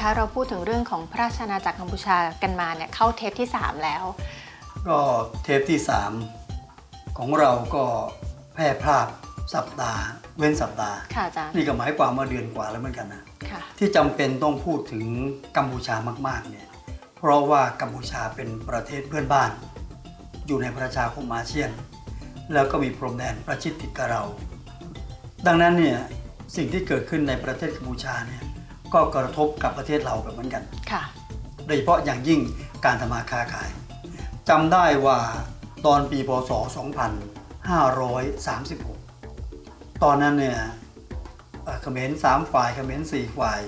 คะ เราพูดถึงเรื่องของพระราชอาณาจักรกัมพูชากันมาเนี่ยเข้าเทปที่ 3 แล้ว ก็เทปที่ 3 ของเราก็แพร่พลาดสัปดาห์ เว้นสัปดาห์ ค่ะอาจารย์ นี่ก็หมายความว่าเดือนกว่าแล้วเหมือนกันนะ ค่ะ ที่จำเป็นต้องพูดถึงกัมพูชามากๆเนี่ย เพราะว่ากัมพูชาเป็นประเทศเพื่อนบ้าน อยู่ในประชาคมอาเซียน แล้วก็มีพรมแดนประชิดติดกับเรา ดังนั้นเนี่ยสิ่งที่เกิดขึ้นในประเทศกัมพูชาเนี่ย ก็กระทบกับประเทศเราแบบเหมือนกันค่ะโดยเฉพาะอย่างยิ่งการทำมาค้าขายจำได้ว่าตอนปีพศ 2536 ตอนนั้นเนี่ยเอ่อเขมรสามฝ่ายเขมรสี่ฝ่าย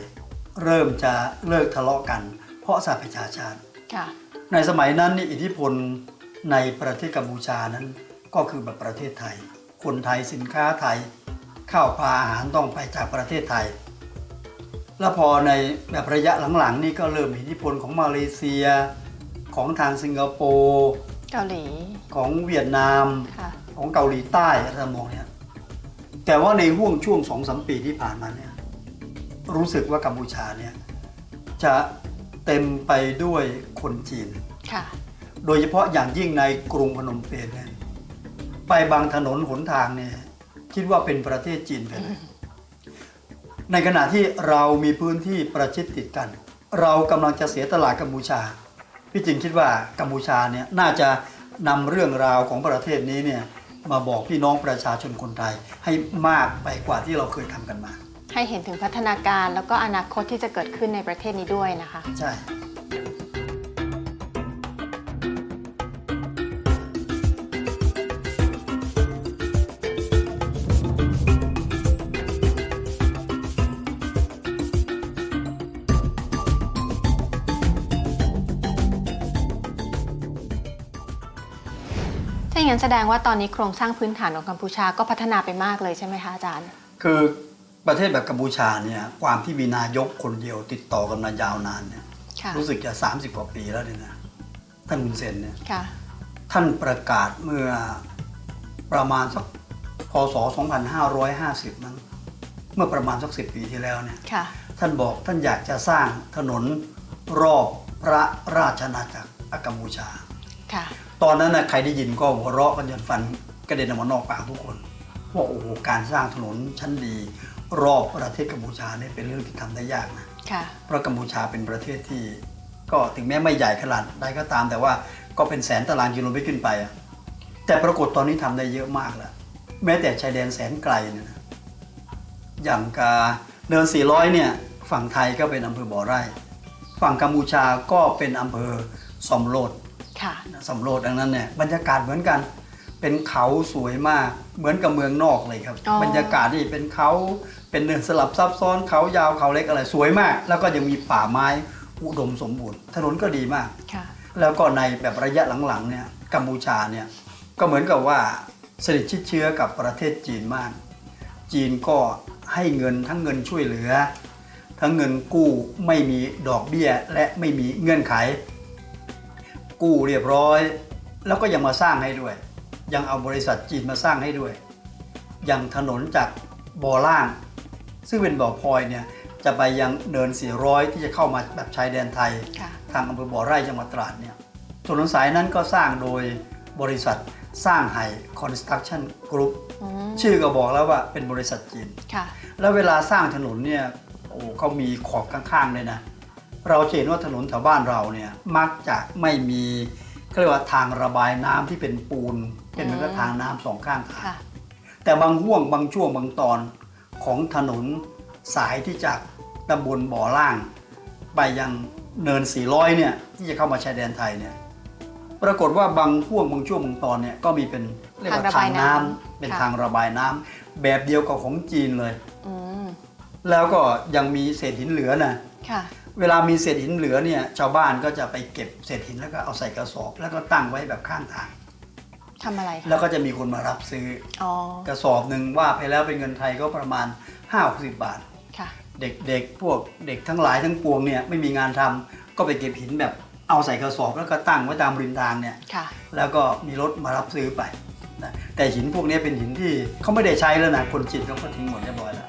เริ่มจะเลิกทะเลาะกัน เพราะสหประชาชาติค่ะในสมัยนั้นนี่อิทธิพลในประเทศกัมพูชานั้นก็คือแบบประเทศไทย คนไทยสินค้าไทย ข้าวปลาอาหารต้องไปจากประเทศไทย แล้วพอในแบบระยะหลังๆ นี่ก็เริ่มมีอิทธิพลของมาเลเซีย ของทางสิงคโปร์เกาหลี ของเวียดนามค่ะของเกาหลีใต้อะไรทำนองเนี้ยแต่ว่าในห่วงช่วงสองสมปีที่ผ่านมาเนี่ยรู้สึกว่ากัมพูชาเนี่ยจะเต็มไปด้วยคนจีนค่ะโดยเฉพาะอย่างยิ่งในกรุงพนมเปญเนี่ยไปบางถนนหนทางเนี่ยคิดว่าเป็นประเทศจีนไปเลย ในขณะที่เรามีพื้นที่ประชิดติดกัน เรากำลังจะเสียตลาดกัมพูชา พี่จิงคิดว่ากัมพูชาเนี่ยน่าจะนำเรื่องราวของประเทศนี้เนี่ยมาบอกพี่น้องประชาชนคนไทยให้มากไปกว่าที่เราเคยทำกันมา ให้เห็นถึงพัฒนาการแล้วก็อนาคตที่จะเกิดขึ้นในประเทศนี้ด้วยนะคะ ใช่ งนั้นแสดงว่าตอนนี้โครงสร้างพื้นฐานของกัมพูชาก็พัฒนาไปมากเลยใช่ไหมคะอาจารย์ คือประเทศแบบกัมพูชาเนี่ยความที่มีนายกคนเดียวติดต่อกันมายาวนานเนี่ยค่ะรู้สึกจะ 30 กว่าปีแล้วเนี่ยนะท่านมุนเซนเนี่ยค่ะท่านประกาศเมื่อประมาณสักพศ 2550นั้นเมื่อประมาณสักสิปีที่แล้วเนี่ยค่ะท่านบอกท่านอยากจะสร้างถนนรอบพระราชอาณาจักรกัมพูชาค่ะ ตอนนั้นนะใครได้ยินก็หัวเราะกันจนฟันกระเด็นออกมานอกปากทุกคนว่าโอ้โหการสร้างถนนชั้นดี รอบประเทศกัมพูชาเนี่ยเป็นเรื่องที่ทำได้ยากนะค่ะเพราะกัมพูชาเป็นประเทศที่ ก็ถึงแม้ไม่ใหญ่ขนาดใดก็ตาม แต่ว่าก็เป็นแสนตารางกิโลเมตรขึ้นไปอะแต่ปรากฏตอนนี้ทำได้เยอะมากแล้วแม้แต่ชายแดนแสนไกลเนี่ยนะอย่างกาเนิน 400 เนี่ย ฝั่งไทยก็เป็นอำเภอบ่อไร่ ฝั่งกัมพูชาก็เป็นอำเภอสมโรด ค่ะสำโรดดังนั้นเนี่ยบรรยากาศเหมือนกัน เป็นเขาสวยมากเหมือนกับเมืองนอกเลยครับ อ๋อ บรรยากาศนี่เป็นเขาเป็นเนินสลับซับซ้อนเขายาวเขาเล็กอะไรสวยมาก แล้วก็ยังมีป่าไม้อุดมสมบูรณ์ ถนนก็ดีมาก ค่ะ แล้วก็ในแบบระยะหลังๆเนี่ยกัมพูชาเนี่ยก็เหมือนกับว่าสนิทชิดเชื้อกับประเทศจีนมาก จีนก็ให้เงินทั้งเงินช่วยเหลือ ทั้งเงินกู้ไม่มีดอกเบี้ยและไม่มีเงื่อนไข กู้เรียบร้อย แล้วก็ยังมาสร้างให้ด้วย ยังเอาบริษัทจีนมาสร้างให้ด้วย อย่างถนนจากบ่อล่าง ซึ่งเป็นบ่อพลอยเนี่ยจะไปยังเนิน400ที่จะเข้ามาแบบชายแดนไทยค่ะทางอำเภอบ่อไร่จังหวัดตราดเนี่ยถนนสายนั้นก็สร้างโดยบริษัทสร้างไห่คอนสตรักชั่นกรุ๊ปอืมชื่อก็บอกแล้วว่าเป็นบริษัทจีนค่ะแล้วเวลาสร้างถนนเนี่ยโอ้เขามีขอบข้างๆเลยนะ เราจะเห็นว่าถนนแถวบ้านเราเนี่ยมักจะไม่มีเขาเรียกว่าทางระบายน้ำที่เป็นปูนเป็นเหมือนกับทางน้ำสองข้างทางค่ะแต่บางห่วงบางช่วงบางตอนของถนนสายที่จากตำบลบ่อล่าง ไปยังเนิน 400 เนี่ย ที่จะเข้ามาชายแดนไทยเนี่ยปรากฏว่าบางห่วงบางช่วงบางตอนเนี่ยก็มีเป็นเรียกว่าทางระทาบายงน้ำน้ำเป็นค่ะทางระบายน้ำแบบเดียวกับของจีนเลยอืมแล้วก็ยังมีเศษหินเหลือนะค่ะ เวลามีเศษหินเหลือเนี่ยชาวบ้านก็จะไปเก็บเศษหินแล้วก็เอาใส่กระสอบ แล้วก็ตั้งไว้แบบข้างทาง ทำอะไรคะแล้วก็จะมีคนมารับซื้อ อ๋อกระสอบหนึ่งว่าไปแล้วเป็นเงินไทยก็ประมาณ5 60บาท ค่ะ เด็กๆพวกเด็กทั้งหลายทั้งปวงเนี่ยไม่มีงานทำก็ไปเก็บหินแบบเอาใส่กระสอบแล้วก็ตั้งไว้ตามริมทางเนี่ย ค่ะ แล้วก็มีรถมารับซื้อไปนะแต่หินพวกนี้เป็นหินที่เขาไม่ได้ใช้แล้วนะคนจีนเขาก็ทิ้งหมดเรียบร้อยแล้ว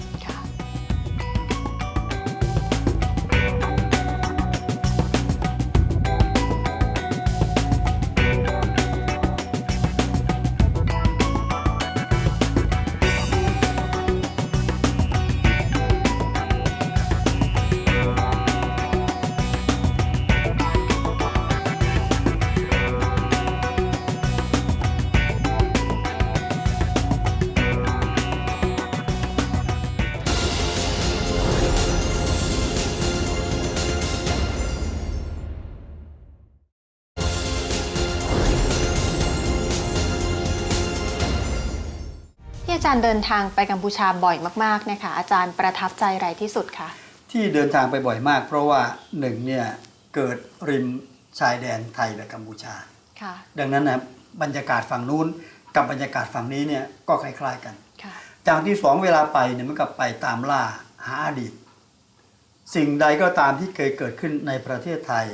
อาจารย์เดินทางไปกัมพูชาบ่อยมากๆนะคะอาจารย์ประทับใจอะไรที่สุดคะที่เดินทางไปบ่อยมาก เพราะว่าหนึ่งเนี่ยเกิดริมชายแดนไทยและกัมพูชาค่ะดังนั้นนะบรรยากาศฝั่งนู้นกับบรรยากาศฝั่งนี้เนี่ยก็คล้ายๆกันค่ะจากที่สองเวลาไปเนี่ยมันกับไปตามล่าหาอดีต สิ่งใดก็ตามที่เคยเกิดขึ้นในประเทศไทย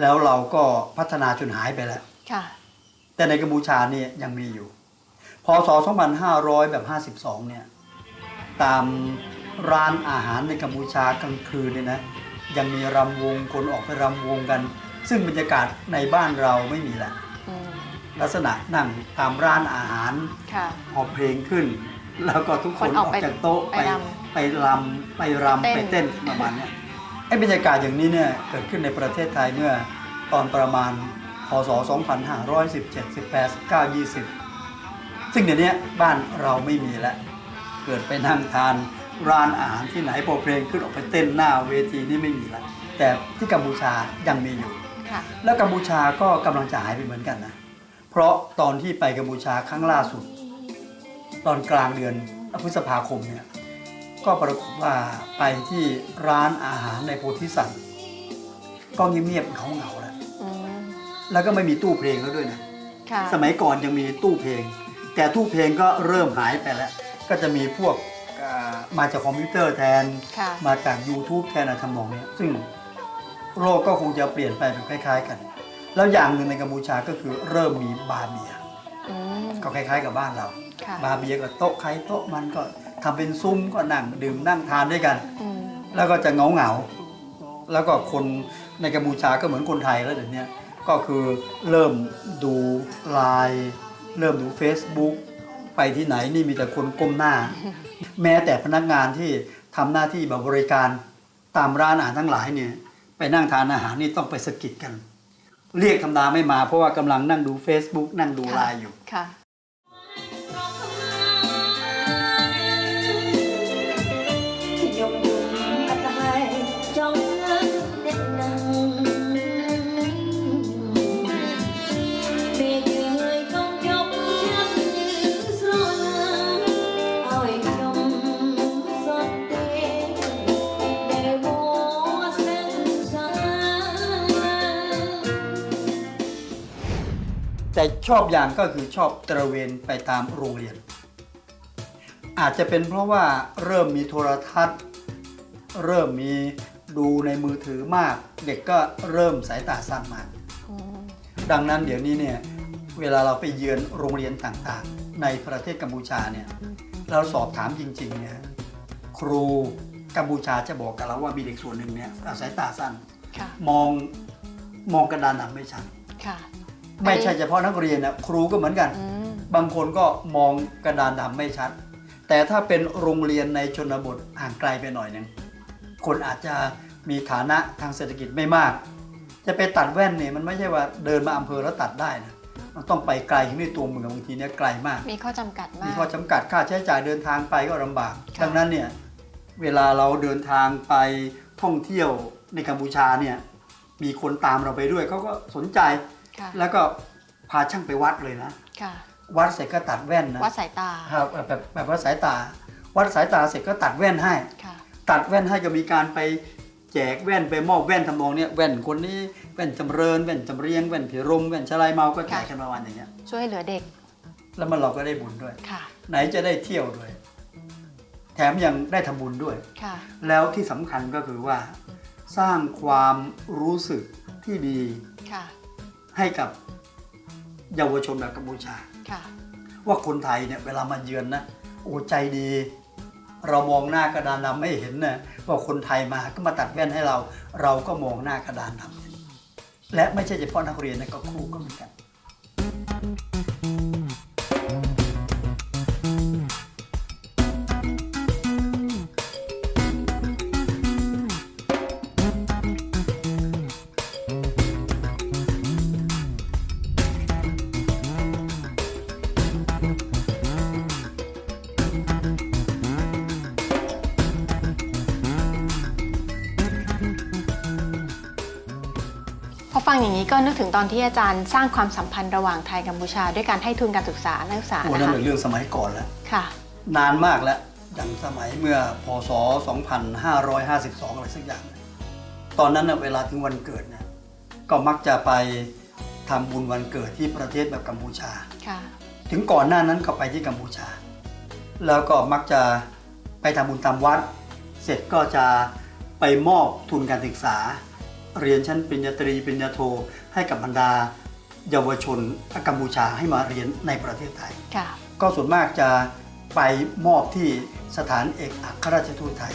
แล้วเราก็พัฒนาจนหายไปแล้วค่ะแต่ในกัมพูชาเนี่ยยังมีอยู่ พศ 2500 แบบ 52 เนี่ย ตามร้านอาหารในกัมพูชากลางคืนเนี่ยนะ ยังมีรำวงคนออกไปรำวงกัน ซึ่งบรรยากาศในบ้านเราไม่มีแหละอืมลักษณะนั่งตามร้านอาหารค่ะออกเพลงขึ้น แล้วก็ทุกคนคนออออกกไปจากโต๊ะไปไปรไปรำไปรำเต้นไปเต้นประมาณเนี้ยไอ้บรรยากาศอย่างนี้เนี่ยเกิดขึ้นในประเทศไทยเมื่อตอนประมาณพศ 2517 18 19 20 ซึ่งเดี๋ยวนี้บ้านเราไม่มีแล้ว เกิดไปนั่งทานร้านอาหารที่ไหนพอเพลงขึ้นออกไปเต้นหน้าเวทีนี่ไม่มีแล้วแต่ที่กัมพูชายังมีอยู่ ค่ะ แล้วกัมพูชาก็กำลังจะหายไปเหมือนกันนะ เพราะตอนที่ไปกัมพูชาครั้งล่าสุด ตอนกลางเดือนพฤษภาคมเนี่ยก็ปรากฏว่าไปที่ร้านอาหารในโพธิสัตว์ก็เงียบๆเขาเหงาๆแล้ว อืม แล้วก็ไม่มีตู้เพลงแล้วด้วยนะ ค่ะ สมัยก่อนยังมีตู้เพลง แต่ตู้เพลงก็เริ่มหายไปแล้ว ก็จะมีพวกอ่ามาจากคอมพิวเตอร์แทน ค่ะ มาจาก YouTube แทนอะไรทำนองเนี้ยซึ่งโลกก็คงจะเปลี่ยนไปแบบคล้าย ๆ กัน แล้วอย่างหนึ่งในกัมพูชาก็คือเริ่มมีบาร์เบียร์อืม ก็คล้าย ๆ กับบ้านเรา ค่ะ บาร์เบียร์ก็โต๊ะใครโต๊ะมันก็ทำเป็นซุ้มก็นั่งดื่มนั่งทานด้วยกัน อืม แล้วก็จะเงาเงาๆแล้วก็คนในกัมพูชาก็เหมือนคนไทยแล้วเดี๋ยวนี้ก็คือเริ่มดูไลน์ เริ่มดู Facebook ไปที่ไหนนี่มีแต่คนก้มหน้า แม้แต่พนักงานที่ทำหน้าที่แบบบริการตามร้านอาหารทั้งหลายเนี่ย ไปนั่งทานอาหารนี่ต้องไปสะกิดกัน เรียกธรรมดาไม่มาเพราะว่ากำลังนั่งดู Facebook นั่งดูไลน์อยู่ค่ะ nhung bắt hai trong đêm ชอบอย่างก็คือชอบตระเวนไปตามโรงเรียน อาจจะเป็นเพราะว่าเริ่มมีโทรทัศน์ เริ่มมีดูในมือถือมาก เด็กก็เริ่มสายตาสั้นมากอืมดังนั้นเดี๋ยวนี้เนี่ยเวลาเราไปเยือนโรงเรียนต่างๆ ในประเทศกัมพูชาเนี่ยเราสอบถามจริงๆเนี่ยครูกัมพูชาจะบอกกับเราว่ามีเด็กส่วนหนึ่งเนี่ยสายตาสั้นค่ะมองมองกระดานหนังไม่ชัดค่ะ ไม่ใช่เฉพาะนักเรียนนะครูก็เหมือนกันอืมบางคนก็มองกระดานดำไม่ชัด แต่ถ้าเป็นโรงเรียนในชนบทห่างไกลไปหน่อยหนึงคนอาจจะมีฐานะทางเศรษฐกิจไม่มาก จะไปตัดแว่นเนี่ยมันไม่ใช่ว่าเดินมาอำเภอแล้วตัดได้นะมันต้องไปไกลถึงในตัวเมืองบางทีเนี่ยไกลมาก มีข้อจำกัดมามีกข้อจำกัดค่าใช้จ่ายเดินทางไปก็ลำบากค่ะดังนั้นเนี่ยเวลาเราเดินทางไปท่องเที่ยวในกัมพูชาเนี่ยมีคนตามเราไปด้วยเขาก็สนใจ ค่ะแล้วก็พาช่างไปวัดเลยนะ ค่ะวัดเสร็จก็ตัดแว่นนะวัดสายตาครับแบบแบบแบบว่าสายตา วัดสายตาเสร็จก็ตัดแว่นให้ ค่ะ ตัดแว่นให้ก็มีการไปเจแจกแว่นไปมอบแว่นทำนองเนี้ยแว่นคนนี้แว่นจำเริญแว่นจำเรียงแว่นผีรมแว่นชลายเมาก็แจกกันประมาณอย่างเงี้ยช่วยเหลือเด็กแล้วมันเราก็ได้บุญด้วย ค่ะ ไหนจะได้เที่ยวด้วย แถมยังได้ทำบุญด้วย ค่ะ แล้วที่สำคัญก็คือว่า สร้างความรู้สึกที่ดีค่ะ ให้กับเยาวชนแบบกัมพูชา ค่ะ ว่าคนไทยเนี่ยเวลามาเยือนนะโอ้ใจดี เรามองหน้ากระดานดำไม่เห็นนะว่าคนไทยมาก็มาตัดแว่นให้เรา เราก็มองหน้ากระดานดำเห็นและไม่ใช่เฉพาะนักเรียนนะก็ครูก็เหมือนกัน อฟังอย่างนี้ก็นึกถึงตอนที่อาจารย์สร้างความสัมพันธ์ระหว่างไทยกัมพูชา ด้วยการให้ทุนการศึกษานักศึกษาโอ้นะนั่นคะเป็นเรื่องสมัยก่อนแล้วค่ะ นานมากแล้วอย่างสมัยเมื่อพศ 2552 อะไรสักอย่างเนี่ยตอนนั้นน่ะเวลาถึงวันเกิดเนี่ยก็มักจะไปทำบุญวันเกิดที่ประเทศแบบกัมพูชาค่ะถึงก่อนหน้านั้นก็ไปที่กัมพูชา แล้วก็มักจะไปทำบุญตามวัด เสร็จก็จะไปมอบทุนการศึกษา เรียนชั้นปริญญาตรีปริญญาโทให้กับบรรดา เยาวชนกัมพูชาให้มาเรียนในประเทศไทยค่ะก็ส่วนมากจะไปมอบที่สถานเอกอัครราชทูตไทย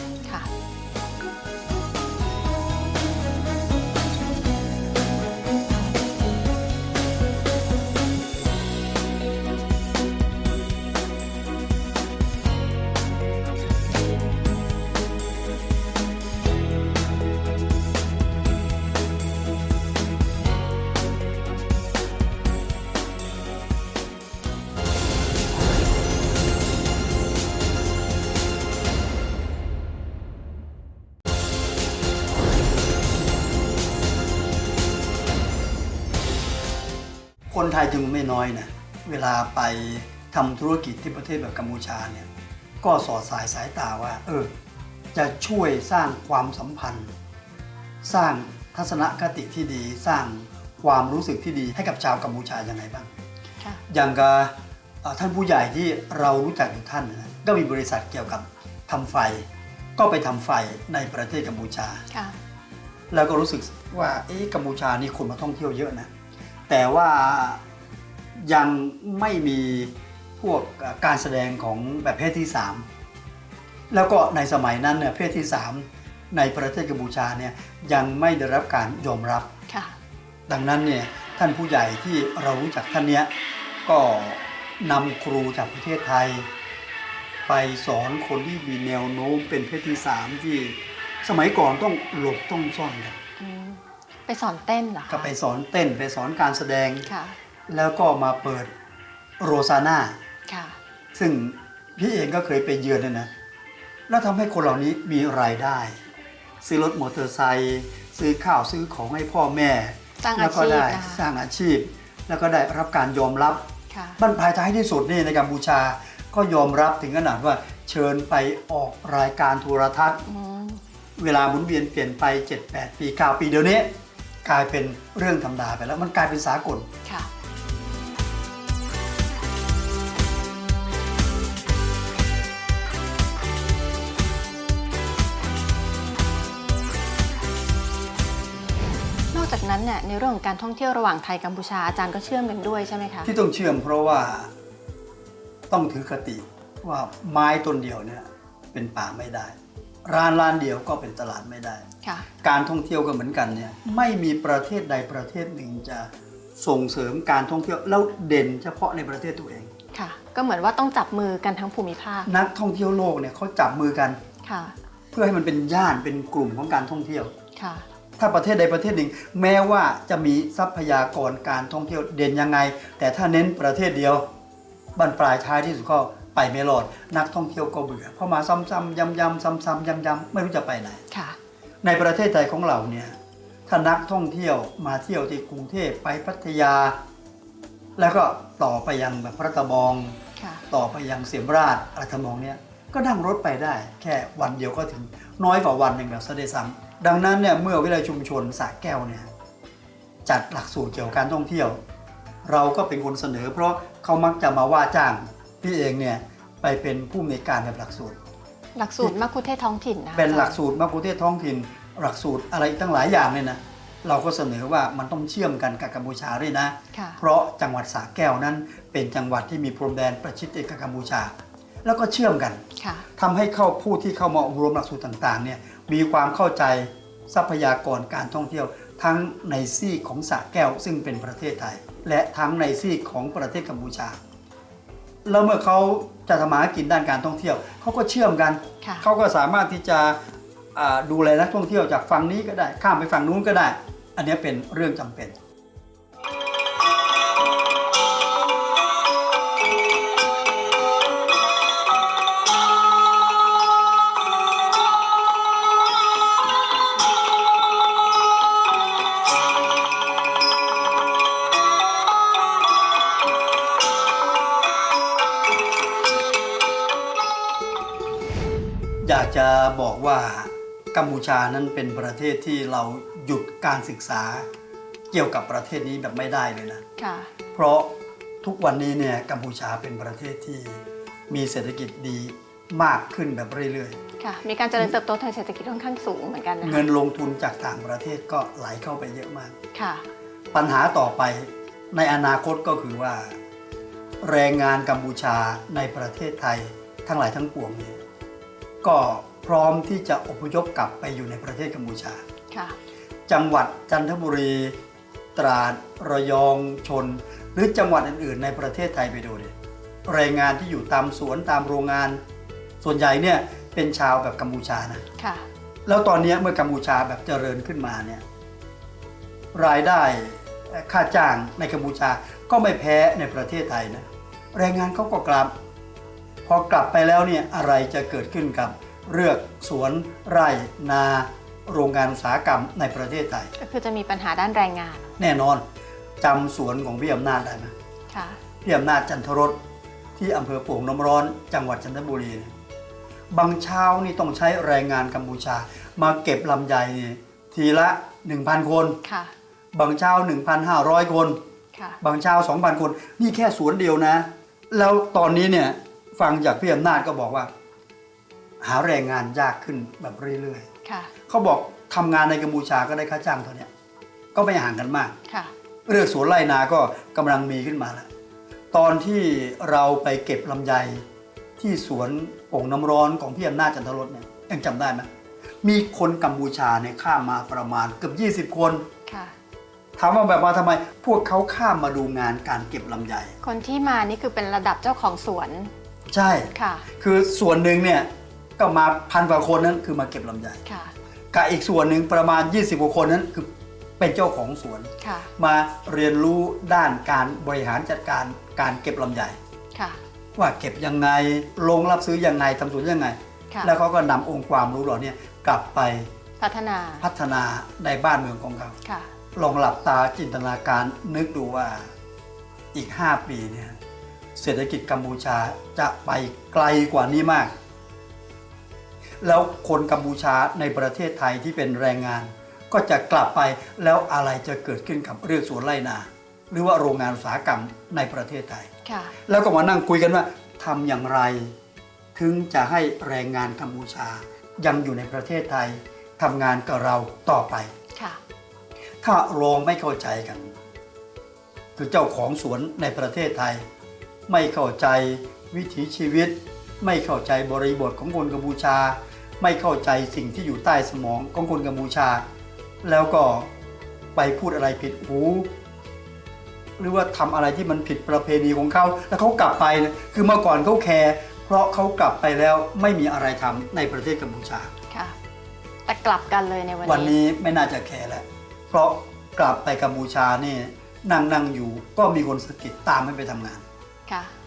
ค่ะคนไทยจึงไม่น้อยนะเวลาไปทำธุรกิจที่ประเทศแบบกัมพูชาเนี่ยก็สอดสายสายตาว่า เออ จะช่วยสร้างความสัมพันธ์ สร้างทัศนคติที่ดี สร้างความรู้สึกที่ดีให้กับชาวกัมพูชาอย่างไรบ้างค่ะอย่างกับเอ่อท่านผู้ใหญ่ที่เรารู้จักอยู่ท่านนะก็มีบริษัทเกี่ยวกับทำไฟ ก็ไปทำไฟในประเทศกัมพูชาค่ะแล้วก็รู้สึกว่าเอ๊ะกัมพูชานี่คนมาท่องเที่ยวเยอะนะ แต่ว่ายังไม่มีพวกเอ่อการแสดงของแบบเพศที่ 3 แล้วก็ในสมัยนั้นเนี่ยเพศที่ 3 ในประเทศกัมพูชาเนี่ยยังไม่ได้รับการยอมรับค่ะดังนั้นเนี่ยท่านผู้ใหญ่ที่เรารู้จักท่านเนี้ยก็นำครูจากประเทศไทย ไปสอนคนที่มีแนวโน้มเป็นเพศที่สามที่สมัยก่อนต้องหลบต้องซ่อนกันอืม ไปสอนเต้นเหรอคะก็ไปสอนเต้นไปสอนการแสดง ค่ะ แล้วก็มาเปิดโรซาน่าค่ะ ซึ่งพี่เองก็เคยไปเยือนเนยนะ แล้วทำให้คนเหล่านี้มีรายได้ ซื้อรถมอเตอร์ไซค์ซื้อข้าวซื้อของให้พ่อแม่ สร้างอาแล้วก็ชีพได้นะคะ สร้างอาชีพ แล้วก็ได้รับการยอมรับ ค่ะ บรรปลายท้ายที่สุดนี่ในกัมพูชาก็ยอมรับถึงขนาดว่าเชิญไปออกรายการโทรทัศน์ อืม เวลาหมุนเวียนเปลี่ยนไป 7-8 ปี 9 ปีเดี๋ยวนี้ กลายเป็นเรื่องธรรมดาไปแล้วมันกลายเป็นสากล ค่ะ นอกจากนั้นเนี่ยในเรื่องของการท่องเที่ยวระหว่างไทยกัมพูชาอาจารย์ก็เชื่อมกันด้วยใช่ไหมคะ ที่ต้องเชื่อมเพราะว่าต้องถือคติว่าไม้ต้นเดียวเนี่ยเป็นป่าไม่ได้ ร้านร้านเดียวก็เป็นตลาดไม่ได้ค่ะการท่องเที่ยวก็เหมือนกันเนี่ยไม่มีประเทศใดประเทศหนึ่งจะส่งเสริมการท่องเที่ยวแล้วเด่นเฉพาะในประเทศตัวเองค่ะ ก็เหมือนว่าต้องจับมือกันทั้งภูมิภาค นักท่องเที่ยวโลกเนี่ยเขาจับมือกันค่ะ เพื่อให้มันเป็นย่านเป็นกลุ่มของการท่องเที่ยวค่ะ ถ้าประเทศใดประเทศหนึ่ง แม้ว่าจะมีทรัพยากรการท่องเที่ยวเด่นยังไง แต่ถ้าเน้นประเทศเดียวบรรปลายท้ายที่สุดก็ ไปไม่รอดนักท่องเที่ยวก็เบื่อเพราะมาซ้ำๆย้ำๆซ้ำๆย้ำๆไม่รู้จะไปไหนค่ะในประเทศไทยของเราเนี่ยถ้านักท่องเที่ยวมาเที่ยวที่กรุงเทพไปพัทยา แล้วก็ต่อไปยังแบบพระตะบองค่ะต่อไปยังเสียมราชอะไรทำนองเนี้ยก็นั่งรถไปได้ แค่วันเดียวก็ถึงน้อยกว่าวันหนึ่งแบบซะด้วยซ้ดังนั้นเนี่ยเมื่อวิทยาลัยชุมชนสระแก้วเนี่ยจัดหลักสูตรเกี่ยวกับการท่องเที่ยว เราก็เป็นคนเสนอ เพราะเขามักจะมาว่าจ้าง พี่เองเนี่ยไปเป็นผู้อำนวยการแบบหลักสูตร หลักสูตรมักคุเทศก์ท้องถิ่นนะคะเป็นหลักอาจารย์สูตรมะกุเทศท้องถิ่น หลักสูตรอะไรอีกตั้งหลายอย่างเนี่ยนะเราก็เสนอว่ามันต้องเชื่อมกันกับกัมพูชาด้วยนะค่ะเพราะจังหวัดสระแก้วนั้น เป็นจังหวัดที่มีพรมแดนประชิดติดกับกัมพูชา แล้วก็เชื่อมกันค่ะทำให้เข้าผู้ที่เข้ามาอบรมหลักสูตรต่างๆเนี่ยมีความเข้าใจทรัพยากรการท่องเที่ยว ทั้งในซีกของสระแก้วซึ่งเป็นประเทศไทย และทั้งในซีกของประเทศกัมพูชา แล้วเมื่อเขาจะทำมาหากินด้านการท่องเที่ยวเขาก็เชื่อมกัน ค่ะ เขาก็สามารถที่จะอ่าดูแลนักท่องเที่ยวจากฝั่งนี้ก็ได้ ข้ามไปฝั่งนู้นก็ได้ อันนี้เป็นเรื่องจำเป็น อยากจะบอกว่ากัมพูชานั้นเป็นประเทศที่เราหยุดการศึกษาเกี่ยวกับประเทศนี้แบบไม่ได้เลยนะค่ะ เพราะทุกวันนี้เนี่ยกัมพูชาเป็นประเทศที่มีเศรษฐกิจดีมากขึ้นแบบเรื่อยค่ะ มีการเจริญเติบโตทางเศรษฐกิจค่อนข้างสูงเหมือนกันนะๆคะเงินลงทุนจากต่างประเทศก็ไหลเข้าไปเยอะมาก ค่ะ ปัญหาต่อไปในอนาคตก็คือว่า แรงงานกัมพูชาในประเทศไทยทั้งหลายทั้งปวงนี้ ก็พร้อมที่จะอพยพกลับไปอยู่ในประเทศกัมพูชาค่ะจังหวัดจันทบุรี ตราดระยองชน หรือจังหวัดอื่นๆ ในประเทศไทยไปดูดิแรงงานที่อยู่ตามสวนตามโรงงาน ส่วนใหญ่เนี่ยเป็นชาวแบบกัมพูชานะค่ะแล้วตอนนี้เมื่อกัมพูชาแบบเจริญขึ้นมาเนี่ยรายได้ค่าจ้างในกัมพูชาก็ไม่แพ้ในประเทศไทยนะแรงงานเขาก็กลับพ อกลับไปแล้วเนี่ยอะไรจะเกิดขึ้นกับเรือกสวนไร่นาโรงงานอุตสาหกรรมในประเทศไทย ก็คือจะมีปัญหาด้านแรงงาน แน่นอนจำสวนของพี่อำนาจได้ไหมค่ะ พี่อำนาจจันทรสที่อำเภอโป่งน้ำร้อน จังหวัดจันทบุรีเนี่ยบางเช้านี่ต้องใช้แรงงานกัมพูชา มาเก็บลำไยนี่ทีละ 1,000 คน ค่ะ บางเช้า 1,500 คน ค่ะ บางเช้า 2,000 คน นี่แค่สวนเดียวนะ แล้วตอนนี้เนี่ย ฟังจากพี่อำนาจก็บอกว่า หาแรงงานยากขึ้นแบบเรื่อยค่ะๆเขาบอกทำงานในกัมพูชาก็ได้ค่าจ้างเท่าเนี้ยก็ไม่ห่างกันมาก ค่ะ เรื่องสวนไร่นาก็กำลังมีขึ้นมาแล้ว ตอนที่เราไปเก็บลำไยที่สวนโป่งน้ำร้อนของพี่อำนาจจันทรสเนี่ยยังจำได้ไหมมีคนกัมพูชาเนี่ยข้ามมาประมาณเกือบ20 คน ค่ะ ถามว่าแบบมาทำไม พวกเขาข้ามมาดูงานการเก็บลำไย คนที่มานี่คือเป็นระดับเจ้าของสวน ใช่ ค่ะ คือส่วนหนึ่งเนี่ยก็มาพันกว่าคนนั้นคือมาเก็บลำไยค่ะ กับอีกส่วนหนึ่งประมาณ 20กว่าคนนั้นคือเป็นเจ้าของสวน ค่ะ มาเรียนรู้ด้านการบริหารจัดการการเก็บลำไยค่ะ ว่าเก็บยังไงลงรับซื้อยังไงทำสวนยังไง ค่ะ แล้วเขาก็นำองค์ความรู้เหล่านี้กลับไปพัฒนา พัฒนาในบ้านเมืองของเขา ค่ะ ลองหลับตาจินตนาการนึกดูว่าอีก 5 ปีเนี่ย เศรษฐกิจกัมพูชาจะไปไกลกว่านี้มาก แล้วคนกัมพูชาในประเทศไทยที่เป็นแรงงาน ก็จะกลับไปแล้วอะไรจะเกิดขึ้นกับเรื่องสวนไร่นา หรือว่าโรงงานอุตสาหกรรมในประเทศไทยค่ะแล้วก็มานั่งคุยกันว่าทำอย่างไร ถึงจะให้แรงงานกัมพูชา ยังอยู่ในประเทศไทยทำงานกับเราต่อไปค่ะถ้าลองไม่เข้าใจกัน คือเจ้าของสวนในประเทศไทย ไม่เข้าใจวิถีชีวิต ไม่เข้าใจบริบทของคนกัมพูชา ไม่เข้าใจสิ่งที่อยู่ใต้สมองของคนกัมพูชา แล้วก็ไปพูดอะไรผิดหูหรือว่าทำอะไรที่มันผิดประเพณีของเขา แล้วเขากลับไปเนี่ยคือเมื่อก่อนเขาแคร์เพราะเขากลับไปแล้วไม่มีอะไรทำในประเทศกัมพูชาค่ะแต่กลับกันเลยในวันวันนี้นี้ไม่น่าจะแคร์แล้วเพราะกลับไปกัมพูชานี่นั่งนั่งอยู่ก็มีคนสะกิดตามให้ไปทำงาน ค่ะ